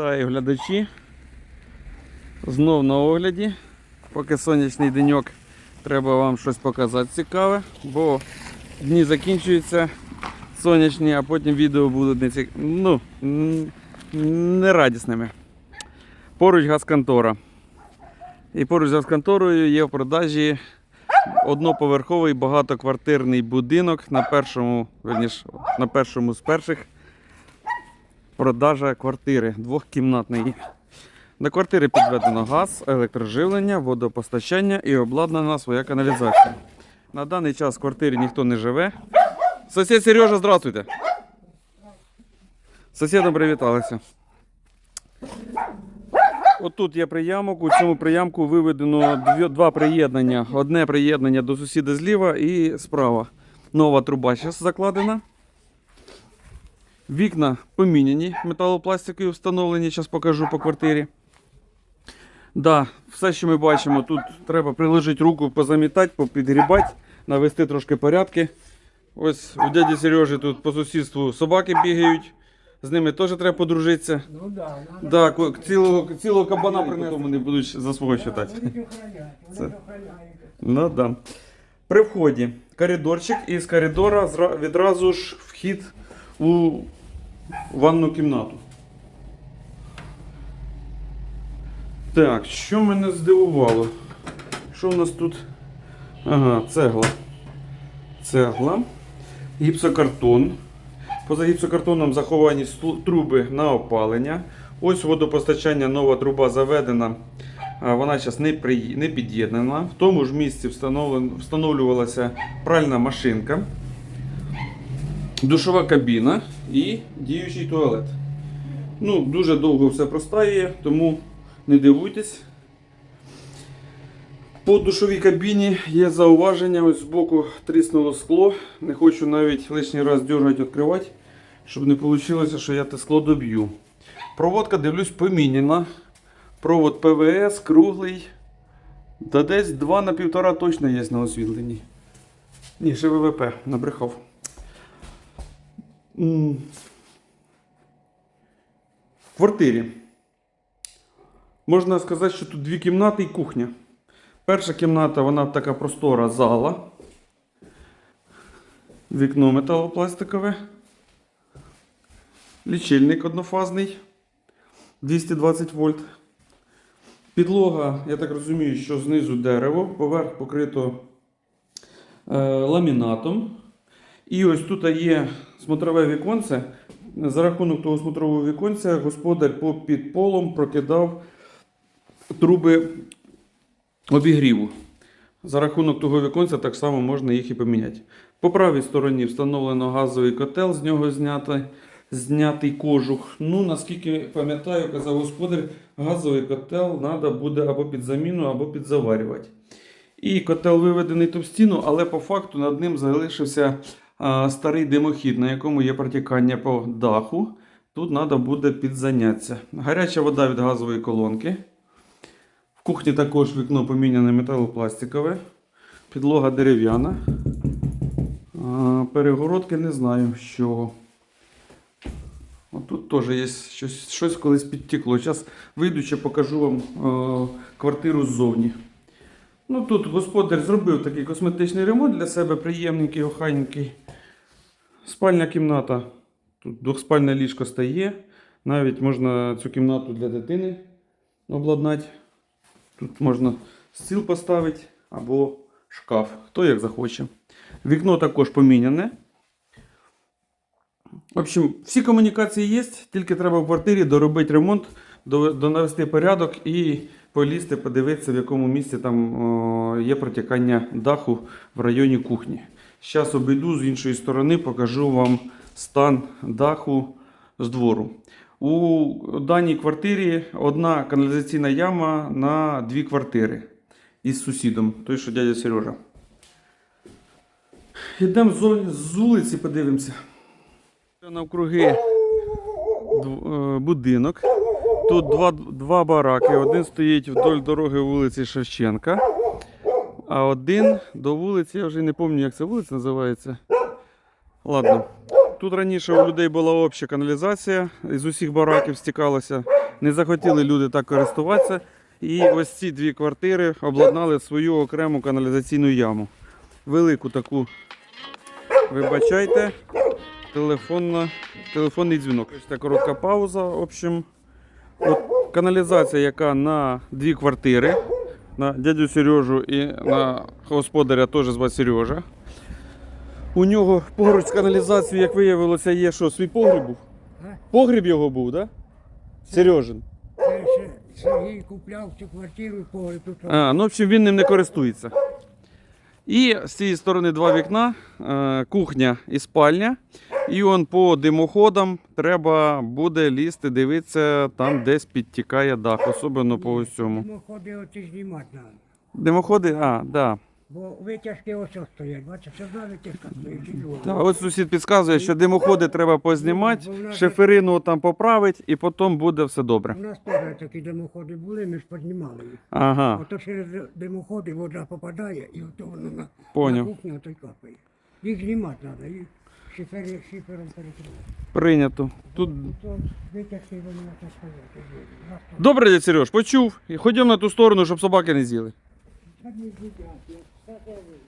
Вітаю глядачі. Знов на огляді. Поки сонячний деньок, треба вам щось показати цікаве, бо дні закінчуються сонячні, а потім відео будуть не, цік... ну, нерадісними. Поруч газконтора. І поруч з газконторою є в продажі одноповерховий багатоквартирний будинок на першому, верніш, на першому з перших продажа квартири двохкімнатної. До квартири підведено газ, електроживлення, водопостачання і обладнана своя каналізація. На даний час в квартирі ніхто не живе. Сусід Сережа, здравствуйте. Сусідом привіталися. Отут є приямок. У цьому приямку виведено два приєднання. Одне приєднання до сусіда зліва і справа. Нова труба зараз закладена. Вікна поміняні, металопластикові встановлені, зараз покажу по квартирі. Да, все, що ми бачимо, тут треба приложити руку, позамітати, попідгрібати, навести трошки порядки. Ось у дяді Сережі тут по сусідству собаки бігають, з ними теж треба подружитися. Ну да. Да, цілого, цілого кабана принесли, вони будуть за свого вважати. Вони охороняють. Ну да. При вході коридорчик, і з коридора відразу ж вхід у ванну кімнату. Так, що мене здивувало? Що в нас тут? Ага, цегла. Цегла. Гіпсокартон. Поза гіпсокартоном заховані труби на опалення. Ось водопостачання, нова труба заведена. Вона зараз не, при... не під'єднана. В тому ж місці встановлювалася пральна машинка, душова кабіна і діючий туалет. Ну, дуже довго все простає, тому не дивуйтесь. По душовій кабіні є зауваження. Ось збоку тріснуло скло. Не хочу навіть лишній раз дергати, відкривати, щоб не вийшло, що я те скло доб'ю. Проводка, дивлюсь, поміняна. Провод ПВС, круглий. Та десь 2 на 1,5 точно є на освітленні. Ні, ще ВВП, набрехав. В квартирі. Можна сказати, що тут дві кімнати і кухня. Перша кімната, вона така простора зала. Вікно металопластикове. Лічильник однофазний. 220 вольт. Підлога, я так розумію, що знизу дерево, поверх покрито е, ламінатом. І ось тут є смотрове віконце. За рахунок того смотрового віконця господар по під полом прокидав труби обігріву. За рахунок того віконця так само можна їх і поміняти. По правій стороні встановлено газовий котел, з нього знято, знятий кожух. Ну, наскільки пам'ятаю, казав господар, газовий котел треба буде або під заміну, або підзаварювати. І котел виведений тут в стіну, але по факту над ним залишився старий димохід, на якому є протікання по даху. Тут треба буде підзаняття. Гаряча вода від газової колонки. В кухні також вікно поміняне металопластикове. Підлога дерев'яна. Перегородки не знаю з чого. Отут теж є щось, щось колись підтекло. Зараз вийдучи, покажу вам е, квартиру ззовні. Ну тут господар зробив такий косметичний ремонт для себе, приємненький, охайненький. Спальня кімната. Тут двохспальне ліжко стає. Навіть можна цю кімнату для дитини обладнати. Тут можна стіл поставити або шкаф, хто як захоче. Вікно також поміняне. В общем, всі комунікації є, тільки треба в квартирі доробити ремонт, до- донавести порядок і полізти, подивитися, в якому місці там є протікання даху в районі кухні. Зараз обійду з іншої сторони, покажу вам стан даху з двору. У даній квартирі одна каналізаційна яма на дві квартири із сусідом, той, що дядя Сережа. Йдемо з, вулиці, подивимося. Навкруги е, будинок. Тут два, два бараки. Один стоїть вдоль дороги вулиці Шевченка, а один до вулиці, я вже не пам'ятаю, як ця вулиця називається. Ладно. Тут раніше у людей була обща каналізація, з усіх бараків стікалося. Не захотіли люди так користуватися. І ось ці дві квартири обладнали свою окрему каналізаційну яму. Велику таку, вибачайте, телефонна, телефонний дзвінок. Ось така коротка пауза. В общем, от каналізація, яка на дві квартири, на дядю Сережу і на господаря теж звати Сережа. У нього поруч з каналізацією, як виявилося, є що, свій погріб був? Погріб його був, так? Да? Сережин. Сергій купляв цю квартиру і погріб тут. А, ну, в общем, він ним не користується. І з цієї сторони два вікна, е, кухня і спальня. І он по димоходам треба буде лізти, дивитися, там десь підтікає дах, особливо по усьому. Димоходи оці знімати треба. Димоходи, а, да. Бо витяжки ось ось стоять. Бачиш, одна витяжка стоїть і друга. Так, от сусід підказує, що димоходи треба познімати, шиферину там поправити, і потім буде все добре. У нас теж такі димоходи були, ми ж піднімали їх. Ага, Ото через димоходи вода попадає і ото воно на, Поняв. на кухню ото й капає. Їх знімати треба, їх шифері, шифером перекривати. прийнято. Тут витяжки вони ото стоять. і нас тут добре, дядь Сереж, почув. І ходімо на ту сторону, щоб собаки не з'їли. одні дитя, все це ви.